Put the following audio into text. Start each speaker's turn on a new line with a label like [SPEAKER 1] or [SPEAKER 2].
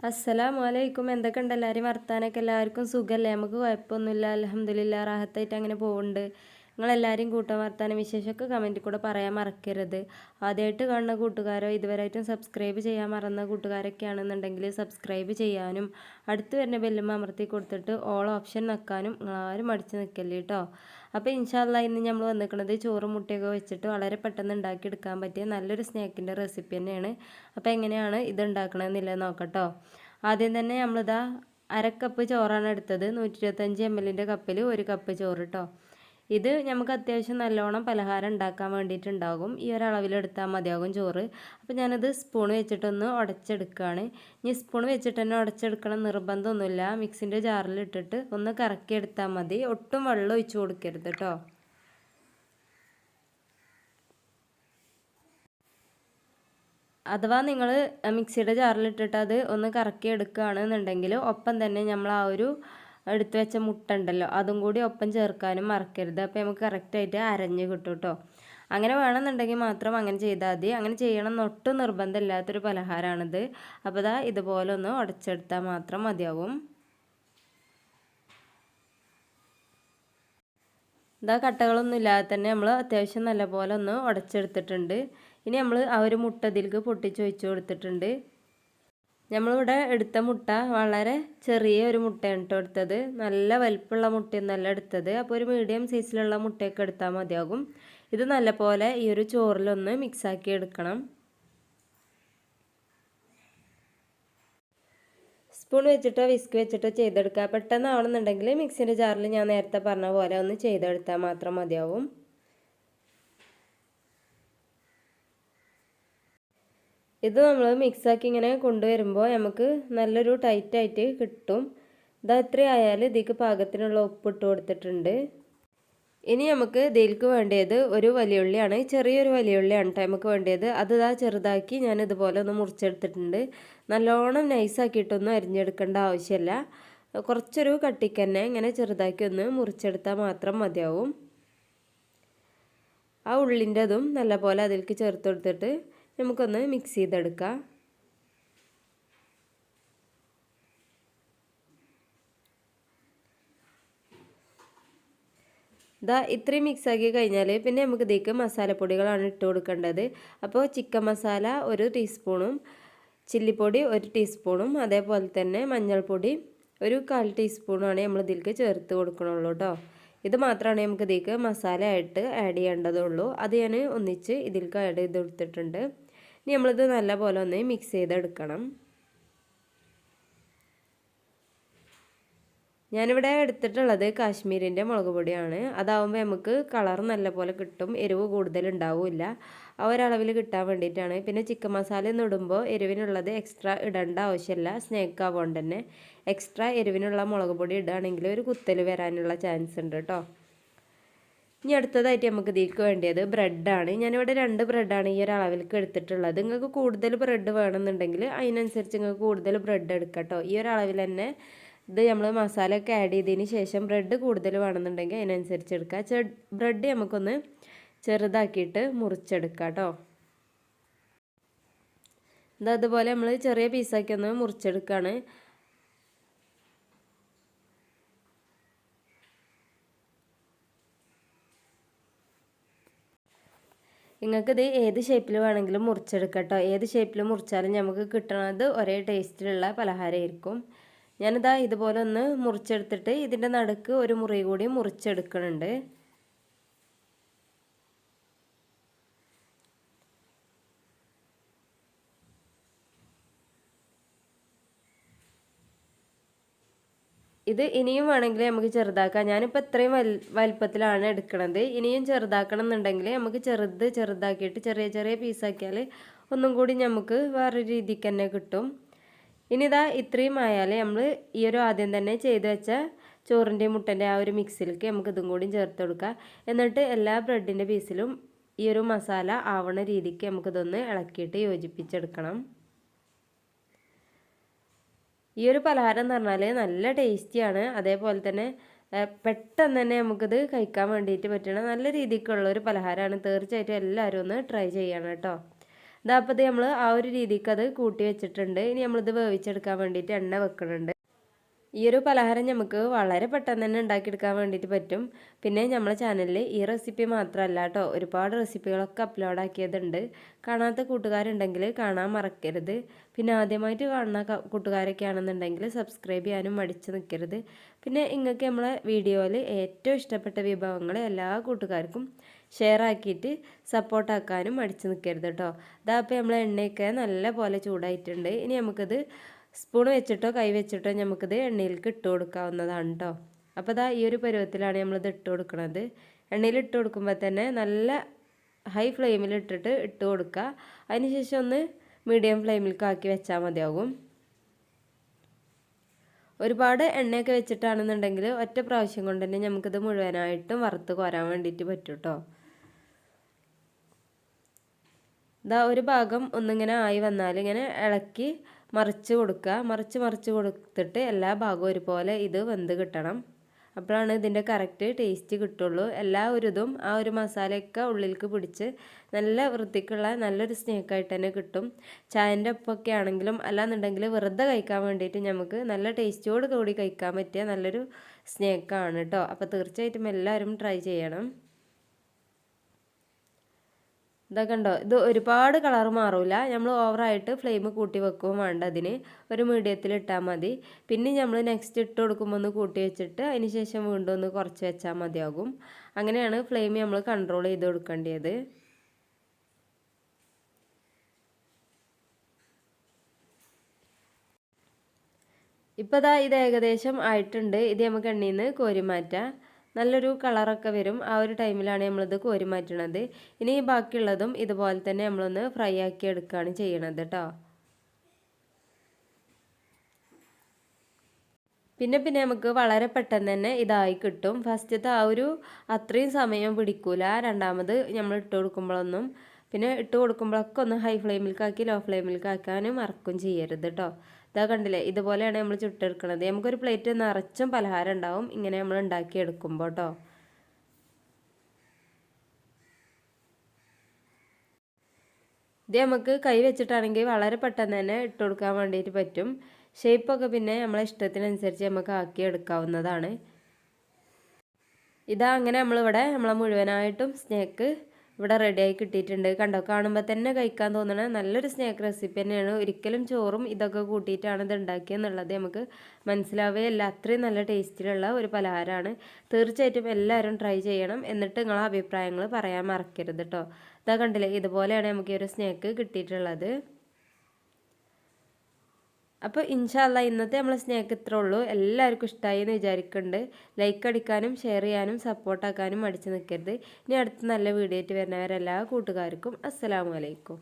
[SPEAKER 1] അസ്സലാമു അലൈക്കും എന്തൊക്കെ ഉണ്ട് എല്ലാവരും വർത്താനൊക്കെ? എല്ലാവർക്കും സുഖമല്ലേ നമുക്ക് കുഴപ്പമൊന്നുമില്ല. അലഹമ്മദില്ല റാഹത്തായിട്ട് അങ്ങനെ പോകുന്നുണ്ട് നിങ്ങളെല്ലാവരും കൂട്ടം വർത്താനം വിശേഷമൊക്കെ കമന്റിൽ കൂടെ പറയാൻ മറക്കരുത്. ആദ്യമായിട്ട് കാണുന്ന കൂട്ടുകാരോ ഇതുവരെയായിട്ടും സബ്സ്ക്രൈബ് ചെയ്യാൻ മറന്ന കൂട്ടുകാരൊക്കെ ആണെന്നുണ്ടെങ്കിൽ സബ്സ്ക്രൈബ് ചെയ്യാനും അടുത്ത് വരുന്ന ബെല്ലും അമർത്തി കൊടുത്തിട്ട് ഓൾ ഓപ്ഷൻ നിൽക്കാനും നിങ്ങളാരും മടിച്ച് നിൽക്കല്ലേ കേട്ടോ അപ്പോൾ ഇൻഷാല്ല ഇന്ന് നമ്മൾ വന്നിരിക്കുന്നത് ചോറും മുട്ടയൊക്കെ വെച്ചിട്ട് വളരെ പെട്ടെന്ന് ഉണ്ടാക്കിയെടുക്കാൻ പറ്റിയ നല്ലൊരു സ്നാക്കിന്റെ റെസിപ്പി തന്നെയാണ്. അപ്പോൾ എങ്ങനെയാണ് ഇത് ഉണ്ടാക്കണമെന്നില്ല നോക്കട്ടോ. ആദ്യം തന്നെ നമ്മളിതാ അരക്കപ്പ് ചോറാണ് എടുത്തത്. നൂറ്റി ഇരുപത്തഞ്ച് എം എല്ലിന്റെ കപ്പിൽ ഒരു കപ്പ് ചോറ് കേട്ടോ ഇത് നമുക്ക് അത്യാവശ്യം നല്ലോണം പലഹാരം ഉണ്ടാക്കാൻ വേണ്ടിയിട്ടുണ്ടാകും. ഈ ഒരളവിലെടുത്താൽ മതിയാകും ചോറ്. അപ്പോൾ ഞാനത് സ്പൂൺ വെച്ചിട്ടൊന്ന് ഉടച്ചെടുക്കുകയാണ് ഇനി സ്പൂൺ വെച്ചിട്ട് തന്നെ ഉടച്ചെടുക്കണം നിർബന്ധമൊന്നുമില്ല. മിക്സിന്റെ ജാറിലിട്ടിട്ട് ഒന്ന് കറക്കി എടുത്താൽ മതി. ഒട്ടും വെള്ളം ഒഴിച്ചു കൊടുക്കരുത് കേട്ടോ അഥവാ നിങ്ങൾ മിക്സിയുടെ ജാറിലിട്ടിട്ട് അത് ഒന്ന് കറക്കി എടുക്കുകയാണെന്നുണ്ടെങ്കിൽ ഒപ്പം തന്നെ നമ്മൾ ആ ഒരു എടുത്തു വെച്ച മുട്ട ഉണ്ടല്ലോ അതും കൂടി ഒപ്പം ചേർക്കാനും മറക്കരുത്. അപ്പോൾ നമുക്ക് കറക്റ്റായിട്ട് അരഞ്ഞ് കിട്ടും കേട്ടോ അങ്ങനെ വേണമെന്നുണ്ടെങ്കിൽ മാത്രം അങ്ങനെ ചെയ്താൽ മതി. അങ്ങനെ ചെയ്യണം എന്നൊട്ടും നിർബന്ധമില്ലാത്തൊരു പലഹാരമാണിത് അപ്പോൾ ഇതാ ഇതുപോലെ ഒന്ന് ഉടച്ചെടുത്താൽ മാത്രം മതിയാവും. ഇതാ കട്ടകളൊന്നും ഇല്ലാതെ തന്നെ നമ്മൾ അത്യാവശ്യം നല്ലപോലെ ഒന്ന് ഉടച്ചെടുത്തിട്ടുണ്ട്. ഇനി നമ്മൾ ആ ഒരു മുട്ട ഇതിലേക്ക് പൊട്ടിച്ച് വെച്ച് കൊടുത്തിട്ടുണ്ട്. നമ്മളിവിടെ എടുത്ത മുട്ട വളരെ ചെറിയ ഒരു മുട്ടയാണ് കേട്ടോ എടുത്തത്. നല്ല വലിപ്പമുള്ള മുട്ടയൊന്നല്ല എടുത്തത്. അപ്പോൾ ഒരു മീഡിയം സൈസിലുള്ള മുട്ടയൊക്കെ എടുത്താൽ മതിയാകും. ഇത് നല്ലപോലെ ഈ ഒരു ചോറിലൊന്ന് മിക്സാക്കി എടുക്കണം. സ്പൂൺ വെച്ചിട്ടോ വിസ്ക് വെച്ചിട്ടോ ചെയ്തെടുക്കുക. പെട്ടെന്നാവണമെന്നുണ്ടെങ്കിൽ മിക്സിന്റെ ജാറിൽ ഞാൻ നേരത്തെ പറഞ്ഞ പോലെ ഒന്ന് ചെയ്തെടുത്താൽ മാത്രം മതിയാവും. ഇത് നമ്മൾ മിക്സാക്കി ഇങ്ങനെ കൊണ്ടുവരുമ്പോൾ നമുക്ക് നല്ലൊരു ടൈറ്റായിട്ട് കിട്ടും. ഇതാ ഇത്ര ആയാൽ ഇതിക്ക് പാകത്തിനുള്ള ഉപ്പ് ഇട്ട് കൊടുത്തിട്ടുണ്ട്. ഇനി നമുക്ക് ഇതിലേക്ക് വേണ്ടത് ഒരു വലിയ ഉള്ളിയാണ് ചെറിയൊരു വലിയ ഉള്ളിയാണ് കേട്ടോ നമുക്ക് വേണ്ടത് അത് ഇതാ ചെറുതാക്കി ഞാൻ ഇതുപോലെ ഒന്ന് മുറിച്ചെടുത്തിട്ടുണ്ട്. നല്ലോണം നൈസാക്കിയിട്ടൊന്നും അരിഞ്ഞെടുക്കേണ്ട ആവശ്യമില്ല കുറച്ചൊരു കട്ടിക്ക് തന്നെ ഇങ്ങനെ ചെറുതാക്കി ഒന്ന് മുറിച്ചെടുത്താൽ മാത്രം മതിയാവും. ആ ഉള്ളിന്റെതും നല്ലപോലെ അതിലേക്ക് ചേർത്ത് കൊടുത്തിട്ട് നമുക്കൊന്ന് മിക്സ് ചെയ്തെടുക്കാം. ഇതാ ഇത്രയും മിക്സ് ആക്കി കഴിഞ്ഞാൽ പിന്നെ നമുക്ക് ഇതിലേക്ക് മസാലപ്പൊടികളാണ് ഇട്ട് കൊടുക്കേണ്ടത്. അപ്പോൾ ചിക്കൻ മസാല ഒരു ടീസ്പൂണും ചില്ലിപ്പൊടി ഒരു ടീസ്പൂണും അതേപോലെ തന്നെ മഞ്ഞൾപ്പൊടി ഒരു കാൽ ടീസ്പൂണാണ് നമ്മൾ ഇതിലേക്ക് ചേർത്ത് കൊടുക്കണുള്ളൂ കേട്ടോ ഇത് മാത്രമാണ് നമുക്ക് ഇതിലേക്ക് മസാല ആയിട്ട് ആഡ് ചെയ്യേണ്ടതുള്ളൂ. അത് ഞാൻ ഒന്നിച്ച് ഇതിലേക്ക് ആഡ് ചെയ്ത് കൊടുത്തിട്ടുണ്ട് ഇനി നമ്മളിത് നല്ല പോലെ ഒന്ന് മിക്സ് ചെയ്തെടുക്കണം. ഞാനിവിടെ എടുത്തിട്ടുള്ളത് കാശ്മീരിന്റെ മുളക് പൊടിയാണ്. അതാവുമ്പോൾ നമുക്ക് കളർ നല്ല പോലെ കിട്ടും എരിവ് കൂടുതൽ ഉണ്ടാവില്ല. ആ ഒരളവിൽ കിട്ടാൻ വേണ്ടിയിട്ടാണ്. പിന്നെ ചിക്കൻ മസാല ഇടുമ്പോൾ എരിവിനുള്ളത് എക്സ്ട്രാ ഇടേണ്ട ആവശ്യമില്ല സ്നേക്ക് ആവുകൊണ്ട് തന്നെ എക്സ്ട്രാ എരിവിനുള്ള മുളക് പൊടി ഇടുകയാണെങ്കിൽ ഒരു കുത്തൽ വരാനുള്ള ചാൻസ് ഉണ്ട് കേട്ടോ ഇനി അടുത്തതായിട്ട് നമുക്ക് ഇതിലേക്ക് വേണ്ടത് ബ്രെഡാണ്. ഞാനിവിടെ രണ്ട് ബ്രെഡാണ് ഈ ഒരു അളവിലേക്ക് എടുത്തിട്ടുള്ളത്. നിങ്ങൾക്ക് കൂടുതൽ ബ്രെഡ് വേണമെന്നുണ്ടെങ്കിൽ അതിനനുസരിച്ച് നിങ്ങൾക്ക് കൂടുതൽ ബ്രെഡ് എടുക്കാം കേട്ടോ. ഈ ഒരു അളവിൽ തന്നെ ഇത് നമ്മൾ മസാല ഒക്കെ ആഡ് ചെയ്തതിന് ശേഷം ബ്രെഡ് കൂടുതൽ വേണമെന്നുണ്ടെങ്കിൽ അതിനനുസരിച്ച് എടുക്കുക ബ്രെഡ് നമുക്കൊന്ന് ചെറുതാക്കിയിട്ട് മുറിച്ചെടുക്കാം കേട്ടോ. ഇത് അതുപോലെ നമ്മൾ ചെറിയ പീസാക്കി ഒന്ന് മുറിച്ചെടുക്കുകയാണ്. നിങ്ങൾക്കിത് ഏത് ഷേപ്പിൽ വേണമെങ്കിലും മുറിച്ചെടുക്കട്ടോ. ഏത് ഷേപ്പിൽ മുറിച്ചാലും നമുക്ക് കിട്ടണത് ഒരേ ടേസ്റ്റിലുള്ള പലഹാരമായിരിക്കും ഞാനിതാ ഇതുപോലെ ഒന്ന് മുറിച്ചെടുത്തിട്ട് ഇതിന്റെ നടുക്ക് ഒരു മുറി കൂടി മുറിച്ചെടുക്കണുണ്ട്. ഇത് ഇനിയും വേണമെങ്കിൽ നമുക്ക് ചെറുതാക്കാം. ഞാനിപ്പോൾ ഇത്രയും വൽ വലിപ്പത്തിലാണ് എടുക്കണത്. ഇനിയും ചെറുതാക്കണം എന്നുണ്ടെങ്കിൽ നമുക്ക് ചെറുത് ചെറുതാക്കിയിട്ട് ചെറിയ ചെറിയ പീസാക്കിയാൽ ഒന്നും കൂടി നമുക്ക് വേറൊരു രീതിക്ക് തന്നെ കിട്ടും. ഇനി ഇതാ ഇത്രയും ആയാൽ നമ്മൾ ഈ ഒരു ആദ്യം തന്നെ ചെയ്ത് വെച്ച ചോറിന്റെയും മുട്ടന്റെ ആ ഒരു മിക്സിലേക്ക് നമുക്ക് ഇതും കൂടി ചേർത്ത് കൊടുക്കുക എന്നിട്ട് എല്ലാ ബ്രെഡിന്റെ പീസിലും ഈ ഒരു മസാല ആവണ രീതിക്ക് നമുക്കിതൊന്ന് ഇളക്കിയിട്ട് യോജിപ്പിച്ചെടുക്കണം. ഈ ഒരു പലഹാരം എന്ന് പറഞ്ഞാൽ നല്ല ടേസ്റ്റിയാണ് അതേപോലെ തന്നെ പെട്ടെന്ന് തന്നെ നമുക്കിത് കഴിക്കാൻ വേണ്ടിയിട്ട് പറ്റണം നല്ല രീതിക്കുള്ള ഒരു പലഹാരമാണ്. തീർച്ചയായിട്ടും എല്ലാവരും ഒന്ന് ട്രൈ ചെയ്യണം കേട്ടോ. ഇതാ അപ്പോൾ നമ്മൾ ആ ഒരു രീതിക്ക് അത് കൂട്ടി വെച്ചിട്ടുണ്ട്. ഇനി നമ്മളിത് വേവിച്ചെടുക്കാൻ വേണ്ടിയിട്ട് എണ്ണ വെക്കുന്നുണ്ട് ഈ ഒരു പലഹാരം നമുക്ക് വളരെ പെട്ടെന്ന് തന്നെ ഉണ്ടാക്കിയെടുക്കാൻ വേണ്ടിയിട്ട് പറ്റും. പിന്നെ നമ്മളെ ചാനലിൽ ഈ റെസിപ്പി മാത്രമല്ല കേട്ടോ ഒരുപാട് റെസിപ്പികളൊക്കെ അപ്ലോഡ് ആക്കിയതുണ്ട്. കാണാത്ത കൂട്ടുകാരുണ്ടെങ്കിൽ കാണാൻ മറക്കരുത്. പിന്നെ ആദ്യമായിട്ട് കാണുന്ന കൂട്ടുകാരൊക്കെ ആണെന്നുണ്ടെങ്കിൽ സബ്സ്ക്രൈബ് ചെയ്യാനും മടിച്ച് നിൽക്കരുത് പിന്നെ നിങ്ങൾക്ക് നമ്മളെ വീഡിയോയിൽ ഏറ്റവും ഇഷ്ടപ്പെട്ട വിഭവങ്ങൾ എല്ലാ കൂട്ടുകാർക്കും ഷെയർ ആക്കിയിട്ട് സപ്പോർട്ടാക്കാനും മടിച്ച് നിൽക്കരുത് കേട്ടോ അതാ അപ്പോൾ നമ്മളെ എണ്ണയൊക്കെ നല്ല പോലെ ചൂടായിട്ടുണ്ട്. ഇനി നമുക്കത് സ്പൂൺ വെച്ചിട്ടോ കൈ വെച്ചിട്ടോ നമുക്കിത് എണ്ണയിലേക്ക് ഇട്ട് കൊടുക്കാവുന്നതാണ് കേട്ടോ അപ്പോൾ ഇതാ ഈ ഒരു പരുവത്തിലാണ് നമ്മളിത് ഇട്ട് കൊടുക്കുന്നത് എണ്ണയിൽ ഇട്ട് കൊടുക്കുമ്പോൾ തന്നെ നല്ല ഹൈ ഫ്ലെയിമിൽ ഇട്ടിട്ട് ഇട്ട് കൊടുക്കുക അതിനുശേഷം ഒന്ന് മീഡിയം ഫ്ലെയിമിൽ കാക്കി വെച്ചാൽ മതിയാകും. ഒരുപാട് എണ്ണയൊക്കെ വെച്ചിട്ടാണെന്നുണ്ടെങ്കിൽ ഒറ്റ പ്രാവശ്യം കൊണ്ട് തന്നെ നമുക്കിത് മുഴുവനായിട്ടും വറുത്ത് കോരാൻ വേണ്ടിയിട്ട് പറ്റും കേട്ടോ ഇതാ ഒരു ഭാഗം ഒന്നിങ്ങനെ ആയി വന്നാൽ ഇങ്ങനെ ഇളക്കി മറിച്ച് കൊടുക്കുക. മറിച്ച് മറിച്ച് കൊടുത്തിട്ട് എല്ലാ ഭാഗവും ഒരുപോലെ ഇത് വെന്ത് കിട്ടണം. അപ്പോഴാണ് ഇതിന്റെ കറക്റ്റ് ടേസ്റ്റ് കിട്ടുള്ളൂ. എല്ലാ ഒരു ഇതും ആ ഒരു മസാലയൊക്കെ ഉള്ളിലേക്ക് പിടിച്ച് നല്ല വൃത്തിക്കുള്ള നല്ലൊരു സ്നേക്കായിട്ട് തന്നെ കിട്ടും. ചായന്റെ ഒപ്പമൊക്കെ ആണെങ്കിലും അല്ലാന്നുണ്ടെങ്കിൽ വെറുതെ കഴിക്കാൻ വേണ്ടിയിട്ട് നമുക്ക് നല്ല ടേസ്റ്റോട് കൂടി കഴിക്കാൻ പറ്റിയ നല്ലൊരു സ്നേക്കാണ് കേട്ടോ. അപ്പോൾ തീർച്ചയായിട്ടും എല്ലാവരും ട്രൈ ചെയ്യണം. ഇതൊക്കെ ഉണ്ടോ? ഇത് ഒരുപാട് കളർ മാറില്ല നമ്മൾ ഓവറായിട്ട് ഫ്ലെയിം കൂട്ടി വെക്കുകയും വേണ്ട അതിന്. ഒരു മീഡിയത്തിൽ ഇട്ടാൽ മതി. പിന്നെ നമ്മൾ നെക്സ്റ്റ് ഇട്ട് കൊടുക്കുമ്പോൾ ഒന്ന് കൂട്ടി വെച്ചിട്ട് അതിന് ശേഷം വീണ്ടും ഒന്ന് കുറച്ച് വെച്ചാൽ മതിയാകും. അങ്ങനെയാണ് ഫ്ലെയിം നമ്മൾ കൺട്രോൾ ചെയ്ത് കൊടുക്കേണ്ടത് ഇപ്പോൾ ഇതാ ഇത് ഏകദേശം ആയിട്ടുണ്ട്. ഇത് നമുക്ക് എണ്ണീന്ന് കോരി മാറ്റാം. നല്ലൊരു കളറൊക്കെ വരും. ആ ഒരു ടൈമിലാണ് നമ്മളിത് കോരി മാറ്റണത്. ഇനി ബാക്കിയുള്ളതും ഇതുപോലെ തന്നെ നമ്മളൊന്ന് ഫ്രൈ ആക്കി എടുക്കുകയാണ് ചെയ്യണത് കേട്ടോ പിന്നെ പിന്നെ നമുക്ക് വളരെ പെട്ടെന്ന് തന്നെ ഇതായി കിട്ടും. ഫസ്റ്റത്തെ ആ ഒരു അത്രയും സമയം പിടിക്കൂല. രണ്ടാമത് നമ്മൾ ഇട്ട് കൊടുക്കുമ്പോഴൊന്നും. പിന്നെ ഇട്ട് കൊടുക്കുമ്പോഴൊക്കെ ഒന്ന് ഹൈ ഫ്ലെയിമിലേക്കാക്കി ലോ ഫ്ലെയിമിലേക്കാക്കാനും മറക്കും ചെയ്യരുത് കേട്ടോ ഇതാ കണ്ടില്ലേ ഇതുപോലെയാണ് നമ്മൾ ചുട്ടെടുക്കുന്നത് നമുക്കൊരു പ്ലേറ്റ് നിറച്ചും പലഹാരം ഉണ്ടാവും. ഇങ്ങനെ നമ്മൾ ഉണ്ടാക്കി എടുക്കുമ്പോൾ കേട്ടോ ഇത് നമുക്ക് കൈ വെച്ചിട്ടാണെങ്കിൽ വളരെ പെട്ടെന്ന് തന്നെ ഇട്ട് കൊടുക്കാൻ വേണ്ടിയിട്ട് പറ്റും. ഷേപ്പൊക്കെ പിന്നെ നമ്മളെ ഇഷ്ടത്തിനനുസരിച്ച് നമുക്ക് ആക്കി എടുക്കാവുന്നതാണ്. ഇതാ അങ്ങനെ നമ്മളിവിടെ നമ്മളെ മുഴുവനായിട്ടും സ്നേക്ക് ഇവിടെ റെഡിയായി കിട്ടിയിട്ടുണ്ട്. കണ്ടോ? കാണുമ്പോൾ തന്നെ കഴിക്കാൻ തോന്നണ നല്ലൊരു സ്നാക്ക് റെസിപ്പി തന്നെയാണ്. ഒരിക്കലും ചോറും ഇതൊക്കെ കൂട്ടിയിട്ടാണ് ഇത് ഉണ്ടാക്കിയെന്നുള്ളത് നമുക്ക് മനസ്സിലാവുകയല്ല അത്രയും നല്ല ടേസ്റ്റിലുള്ള ഒരു പലഹാരമാണ്. തീർച്ചയായിട്ടും എല്ലാവരും ട്രൈ ചെയ്യണം. എന്നിട്ട് നിങ്ങളെ അഭിപ്രായങ്ങൾ പറയാൻ മറക്കരുത് കേട്ടോ ഇതാ കണ്ടില്ലേ? ഇതുപോലെയാണ് നമുക്ക് ഒരു സ്നാക്ക് കിട്ടിയിട്ടുള്ളത്. അപ്പോൾ ഇൻഷാല്ല ഇന്നത്തെ നമ്മൾ സ്നേക്ക് ഇത്രേ ഉള്ളൂ എല്ലാവർക്കും ഇഷ്ടമായി എന്ന് വിചാരിക്കുന്നുണ്ട് ലൈക്ക് അടിക്കാനും ഷെയർ ചെയ്യാനും സപ്പോർട്ടാക്കാനും അടിച്ചു നിൽക്കരുത് ഇനി അടുത്ത നല്ല വീഡിയോ ആയിട്ട് വരുന്നവരെല്ലാ കൂട്ടുകാർക്കും അസ്സലാമു അലൈക്കും.